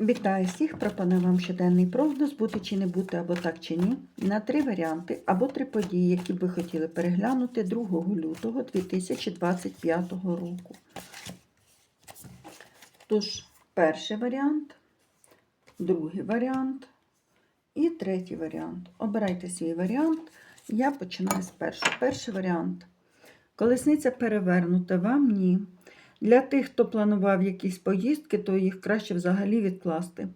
Вітаю всіх! Пропоную вам щоденний прогноз, бути чи не бути, або так чи ні, на три варіанти або три події, які би хотіли переглянути 2 лютого 2025 року. Тож, перший варіант, другий варіант і третій варіант. Обирайте свій варіант. Я починаю з першого. Перший варіант. Колесниця перевернута, вам ні. Для тих, хто планував якісь поїздки, то їх краще взагалі відкласти.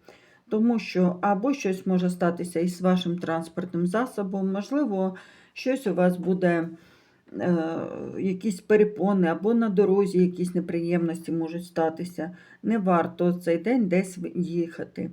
Тому що або щось може статися із вашим транспортним засобом, можливо, щось у вас буде, е, якісь перепони, або на дорозі якісь неприємності можуть статися. Не варто цей день десь їхати.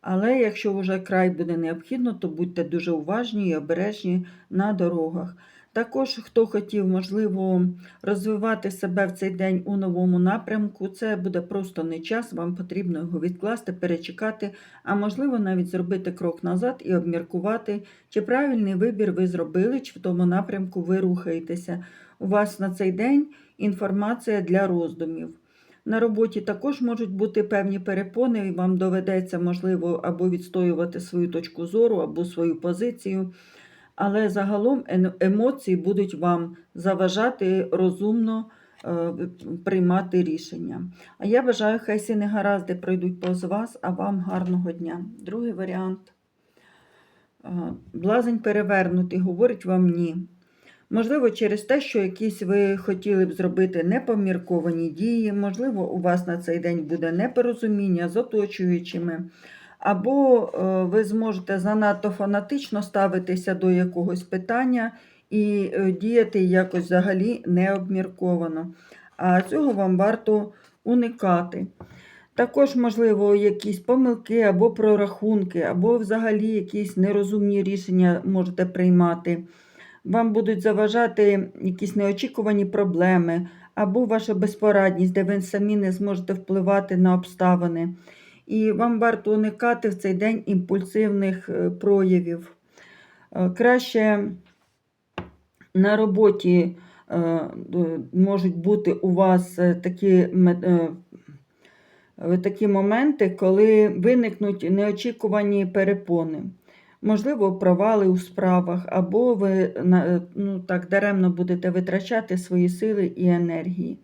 Але якщо вже край буде необхідно, то будьте дуже уважні і обережні на дорогах. Також, хто хотів, можливо, розвивати себе в цей день у новому напрямку, це буде просто не час, вам потрібно його відкласти, перечекати, а можливо, навіть зробити крок назад і обміркувати, чи правильний вибір ви зробили, чи в тому напрямку ви рухаєтеся. У вас на цей день інформація для роздумів. На роботі також можуть бути певні перепони, і вам доведеться, можливо, або відстоювати свою точку зору, або свою позицію. Але загалом емоції будуть вам заважати розумно е, приймати рішення. А я бажаю, хай всі негаразди пройдуть повз вас, а вам гарного дня. Другий варіант. Е, Блазень перевернутий, говорить вам ні. Можливо, через те, що якісь ви хотіли б зробити непомірковані дії, можливо, у вас на цей день буде непорозуміння з оточуючими, або е, ви зможете занадто фанатично ставитися до якогось питання і е, діяти якось взагалі необмірковано. А цього вам варто уникати. Також, можливо, якісь помилки або прорахунки, або взагалі якісь нерозумні рішення можете приймати. Вам будуть заважати якісь неочікувані проблеми, або ваша безпорадність, де ви самі не зможете впливати на обставини. І вам варто уникати в цей день імпульсивних е, проявів. Е, Краще на роботі е, можуть бути у вас такі, такі моменти, коли виникнуть неочікувані перепони. Можливо, провали у справах, або ви ну, так, даремно будете витрачати свої сили і енергії.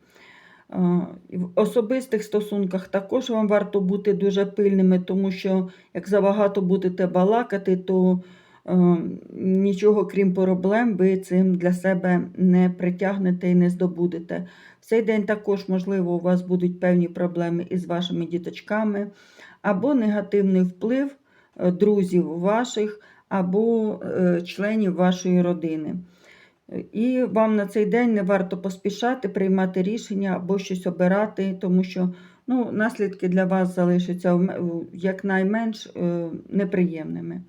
Е, В особистих стосунках також вам варто бути дуже пильними, тому що як забагато будете балакати, то е, нічого крім проблем ви цим для себе не притягнете і не здобудете. В цей день також, можливо, у вас будуть певні проблеми із вашими діточками, або негативний вплив е, друзів ваших, або членів вашої родини. І вам на цей день не варто поспішати приймати рішення або щось обирати, тому що ну, наслідки для вас залишаться якнайменш е, неприємними.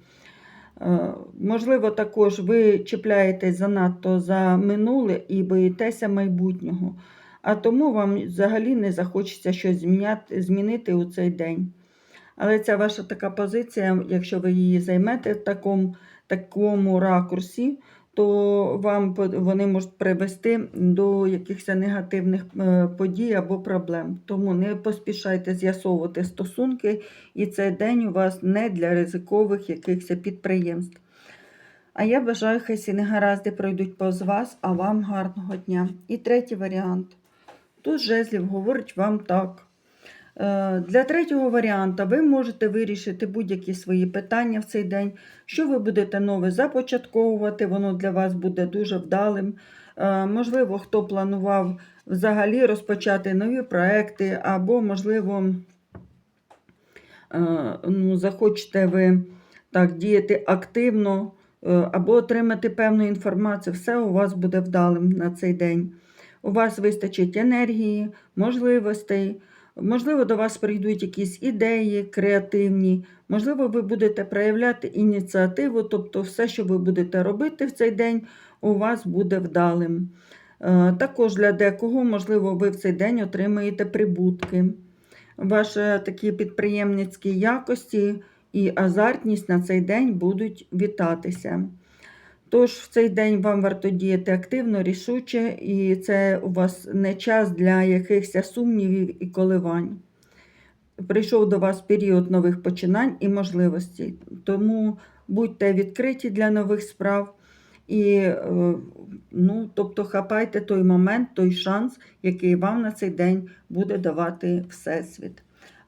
Е, Можливо, також ви чіпляєтесь занадто за минуле і боїтеся майбутнього, а тому вам взагалі не захочеться щось змінити у цей день. Але ця ваша така позиція, якщо ви її займете в такому, такому ракурсі, то вам вони можуть привести до якихось негативних е, подій або проблем. Тому не поспішайте з'ясовувати стосунки, і цей день у вас не для ризикових якихось підприємств. А я бажаю, хай всі негаразди пройдуть повз вас, а вам гарного дня. І третій варіант. Тут жезлів говорить вам так. Е, Для третього варіанта ви можете вирішити будь-які свої питання в цей день, що ви будете нове започатковувати, воно для вас буде дуже вдалим. Е, Можливо, хто планував взагалі розпочати нові проекти, або, можливо, е, ну, захочете ви так діяти активно, або отримати певну інформацію, все у вас буде вдалим на цей день. У вас вистачить енергії, можливостей. Можливо, до вас прийдуть якісь ідеї креативні, можливо, ви будете проявляти ініціативу, тобто все, що ви будете робити в цей день, у вас буде вдалим. Е, Також для декого, можливо, ви в цей день отримаєте прибутки. Ваші такі підприємницькі якості і азартність на цей день будуть вітатися. Тож в цей день вам варто діяти активно, рішуче, і це у вас не час для якихось сумнівів і коливань. прийшов до вас період нових починань і можливостей. Тому будьте відкриті для нових справ. І, е, ну, тобто, хапайте той момент, той шанс, який вам на цей день буде давати Всесвіт.